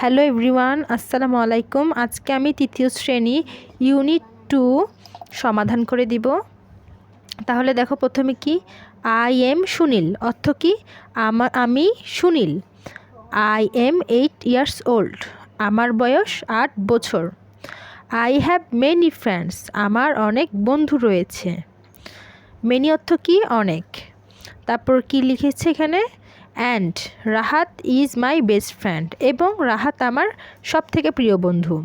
Hello everyone, আসসালামু আলাইকুম। আজকে আমি তৃতীয় শ্রেণি ইউনিট টু সমাধান করে দিব। তাহলে দেখো প্রথমে কি? আই এম সুনীল অর্থ কি? আমা আমি Sunil I am eight years old আমার বয়স আট বছর। আই হ্যাভ মেনি ফ্রেন্ডস আমার অনেক বন্ধু রয়েছে। মেনি অর্থ কি? অনেক। তারপর কি লিখেছে এখানে? And Rahat is my best friend এবং রাহাত আমার সব থেকে প্রিয় বন্ধু।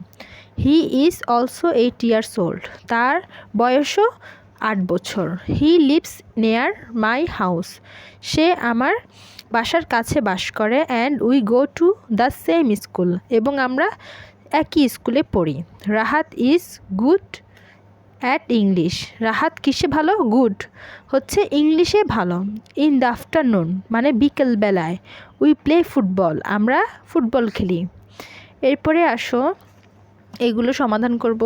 He is also eight years old তার বয়সও আট বছর। হি লিভস নেয়ার মাই হাউস সে আমার বাসার কাছে বাস করে and we go to the same school এবং আমরা একই স্কুলে পড়ি। Rahat is good at English Rahat কিসে ভালো? গুড হচ্ছে ইংলিশে ভালো। ইন দ্য আফটারনুন মানে বিকেলবেলায় উই প্লে ফুটবল আমরা ফুটবল খেলি। এরপরে আসো, এগুলো সমাধান করব।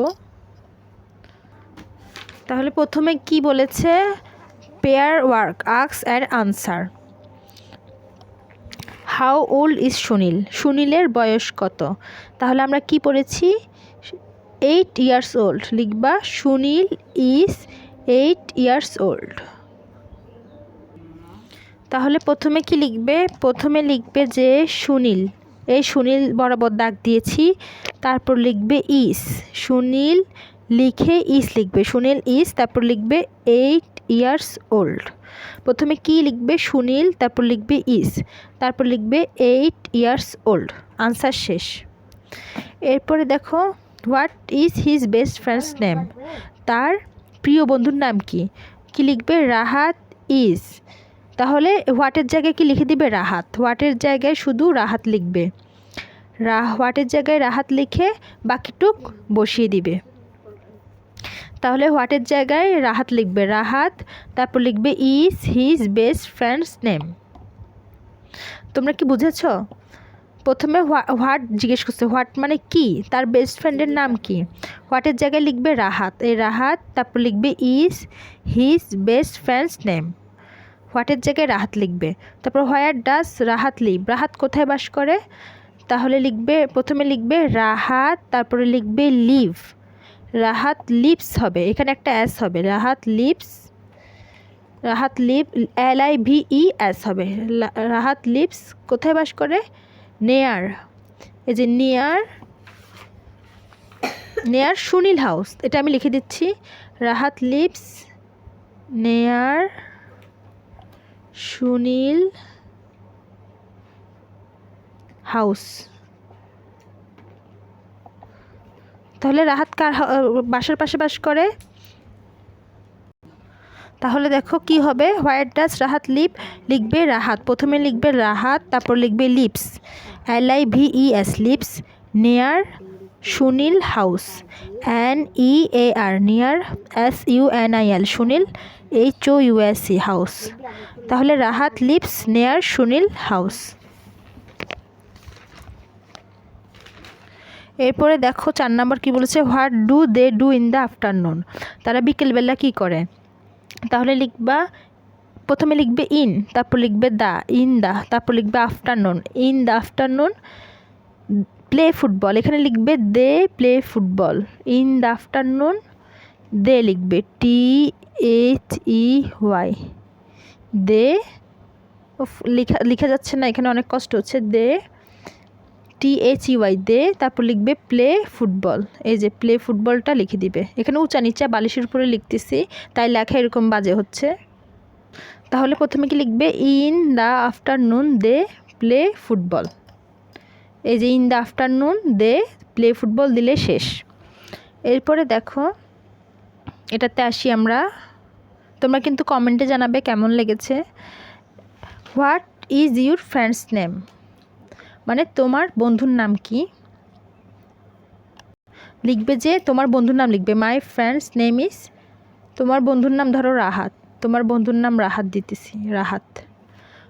তাহলে প্রথমে কি বলেছে? Pair work আক্স and answer how old is Sunil সুনীলের বয়স কত? তাহলে আমরা কি পড়েছি? এইট ইয়ার্স ওল্ড লিখবা Sunil is eight years old তাহলে প্রথমে কি লিখবে? প্রথমে লিখবে যে সুনীল। এই সুনীল বরাবর দাগ দিয়েছি। তারপর লিখবে ইস সুনীল লিখে ইস লিখবে। সুনীল ইস তারপর লিখবে এইট ইয়ার্স ওল্ড প্রথমে কি লিখবে? সুনীল, তারপর লিখবে ইস তারপর লিখবে এইট ইয়ার্স ওল্ড আনসার শেষ। এরপরে দেখো what is his best friend's name? তার প্রিয় বন্ধুর নাম কি? কি লিখবে? রাহাত ইজ। তাহলে হোয়াটের জায়গায় কি লিখে দিবে? রাহাত। হোয়াটের জায়গায় শুধু রাহাত লিখবে। রা, হোয়াটের জায়গায় রাহাত লিখে বাকিটুক বসিয়ে দিবে। তাহলে হোয়াটের জায়গায় রাহাত লিখবে। রাহাত, তারপর লিখবে is his best friend's name. তোমরা কি বুঝেছ? প্রথমে হোয়াট জিজ্ঞেস করছে, হোয়াট মানে কি? তার বেস্ট ফ্রেন্ডের নাম কি? হোয়াটের জায়গায় লিখবে রাহাত। এই রাহাত, তারপর লিখবে is his best friend's name হোয়াটের জায়গায় রাহাত লিখবে। তারপর where does Rahat live Rahat কোথায় বাস করে? তাহলে লিখবে, প্রথমে লিখবে রাহাত, তারপরে লিখবে লিভ রাহাত লিপস হবে, এখানে একটা অ্যাস হবে। Rahat lives Rahat live L I V E S হবে। রাহাত লিপস কোথায় বাস করে? নেয়ার, এই যে নেয়ার নেয়ার সুনীল হাউস, এটা আমি লিখে দিচ্ছি, Rahat lives, near, Sunil house. তাহলে রাহাত কার বাসার পাশে বাস করে? তাহলে দেখো কি হবে? হোয়াইট ডাস রাহাত লিপ লিখবে রাহাত প্রথমে লিখবে রাহাত তারপর লিখবে lives L I V E S lives near Sunil house N E A R near S U N I L Sunil H O U S C house তাহলে Rahat lives near Sunil house এরপরে দেখো চার নম্বর কী বলেছে? What do they do in the afternoon তারা বিকেলবেলা কী করে? তাহলে লিখবা, প্রথমে লিখবে ইন, তারপর লিখবে দা, ইন দা, তারপর লিখবে afternoon, in the afternoon, play football, এখানে লিখবে they play football, in the afternoon, they লিখবে টি এইচ ই ওয়াই দে লিখা লিখা যাচ্ছে না, এখানে অনেক কষ্ট হচ্ছে, দে টি এইচ ইউআই দে, তারপর লিখবে প্লে ফুটবল এই যে প্লে ফুটবলটা লিখে দিবে। এখানে উঁচা নিচা বালিশের উপরে লিখতেছি, তাই লেখা এরকম বাজে হচ্ছে। তাহলে প্রথমে কি লিখবে? In the afternoon they play football এই যে in the afternoon they play football দিলে শেষ। এরপরে দেখো, এটাতে আসি আমরা। তোমরা কিন্তু কমেন্টে জানাবে কেমন লেগেছে। What is your friend's name মানে তোমার বন্ধুর নাম কি? লিখবে যে তোমার বন্ধুর নাম লিখবে মাই ফ্রেন্ডস নেম ইজ তোমার বন্ধুর নাম ধরো রাহাত, তোমার বন্ধুর নাম রাহাত দিতেছি, Rahat.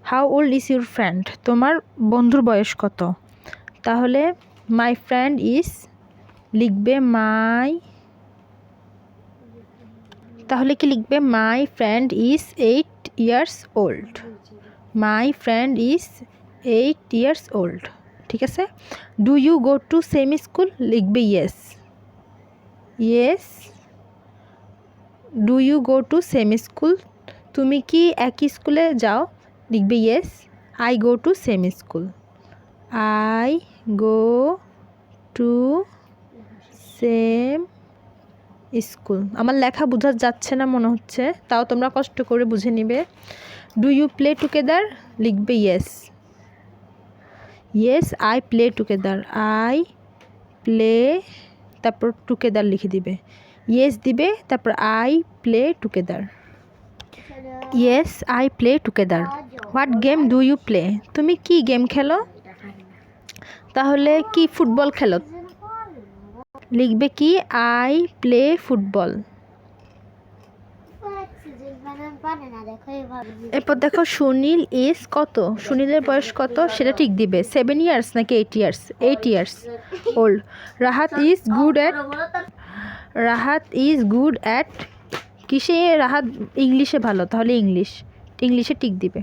How old is your friend তোমার বন্ধুর বয়স কত? তাহলে মাই ফ্রেন্ড ইজ লিখবে মাই তাহলে কি লিখবে? My friend is eight years old my friend is eight years old ঠিক আছে? Do you go to same school লিখবে yes yes do you go to same school তুমি কি একই স্কুলে যাও? লিখবে yes I go to same school I go to same school আমার লেখা বোঝা যাচ্ছে না মনে হচ্ছে, তাও তোমরা কষ্ট করে বুঝে নিবে। ডু ইউ প্লে টুগেদার লিখবে yes yes I play together I play তারপর টুগেদার লিখে দিবে। ইয়েস দিবে, তারপর I play together yes I play together what game do you play তুমি কি গেম খেলো? তাহলে কি ফুটবল খেলো? লিখবে কি আই প্লে ফুটবল এরপর দেখো সুনীল ইজ কত? সুনীলের বয়স কত? সেটা ঠিক দিবে। সেভেন ইয়ার্স নাকি eight years eight years old Rahat is good at Rahat is good at কিসে রাহাত ইংলিশে ভালো? তাহলে ইংলিশ। ইংলিশে টিক দিবে।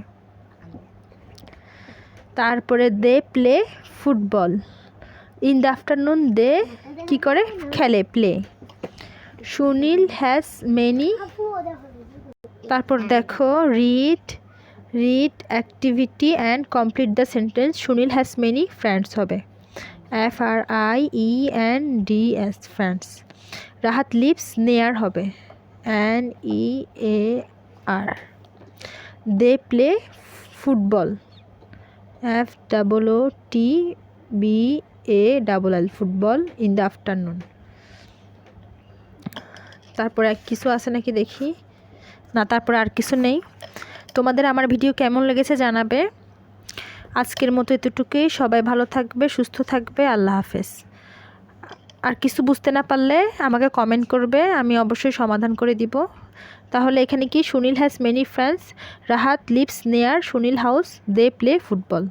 তারপরে they play football. In the afternoon they কী করে? খেলে, প্লে। সুনীল হ্যাজ মেনি তারপর দেখো read read activity and complete the sentence Sunil has many friends হবে। F R I E N D S friends Rahat lives near হবে। N E A R they play football F double O T B A double L football in the afternoon তারপর এক কিছু আছে নাকি দেখি? না, তারপরে আর কিছু নেই। তোমাদের আমার ভিডিও কেমন লেগেছে জানাবে। আজকের মতো এতটুকুই। সবাই ভালো থাকবে, সুস্থ থাকবে। আল্লাহ হাফেজ। আর কিছু বুঝতে না পারলে আমাকে কমেন্ট করবে, আমি অবশ্যই সমাধান করে দিব। তাহলে এখানে কি? Sunil has many friends Rahat lives near, Sunil house they play football.